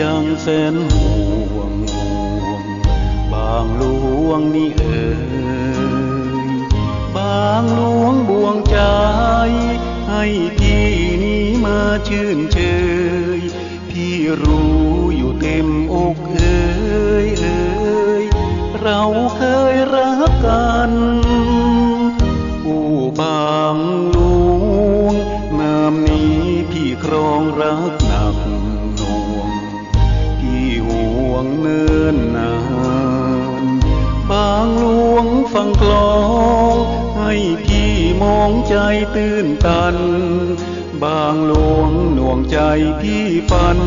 ยังแสนห่วงห่วง บางหลวงนี่เอ่ยบางหลวงบวงใจ ให้พี่นี้มาชื่นเชยพี่รู้อยู่เต็มอกเอ่ยเอ่ยเราเคยรักกัน ฟังกลอง ให้พี่มองใจตื้นตัน บางหลวงหน่วงใจพี่ฝัน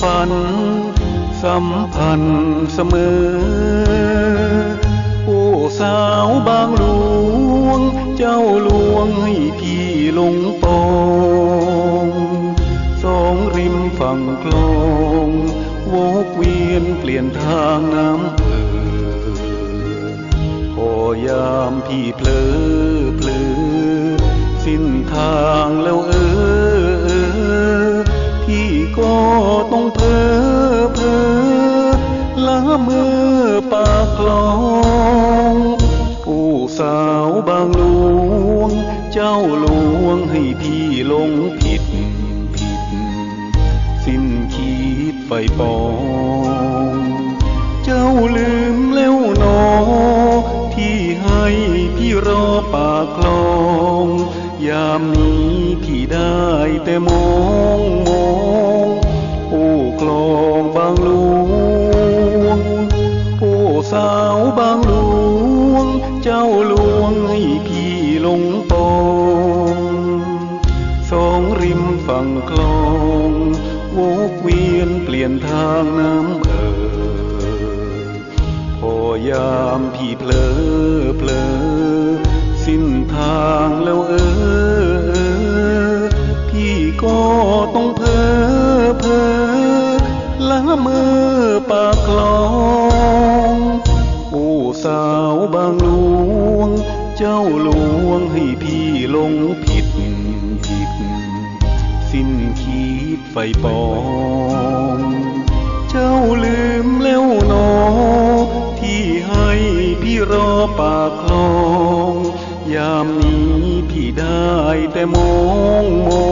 ฝัน สัมพันธ์เสมอ โอ้สาวบางหลวง เจ้าหลวงให้พี่หลงปองสองริมฝั่งคลองวกเวียนเปลี่ยนทางน้ำเอ ยามพี่เพลอเพลือสิ้นทางแล้วเออเออพี่ก็ต้องเพ้อเพ้อละเมอปากคลองผู้สาวบางหลวง เจ้าหลวงให้พี่ลงผิดผิด สิ้นคิดไฟปอง กลองยามนี้พี่ได้แต่มองมองโอ้คลองบางหลวง โอ้สาวบางหลวง เจ้าหลวงให้พี่ลงปองสองริมฝั่งคลองวกเวียนเปลี่ยนทางน้ำเอ่อพอยามพี่เพลอเพลอ สิ้นทางแล้วเออ พี่ก็ต้องเพ้อเพ้อละเมอปากคลอง โอ้สาวบางหลวง เจ้าหลวงให้พี่ลงผิดผิด สิ้นคิดไฟปอง เจ้าลืมแล้วนอที่ให้พี่รอปากคลอง ยามนี้พี่ได้แต่มองมอง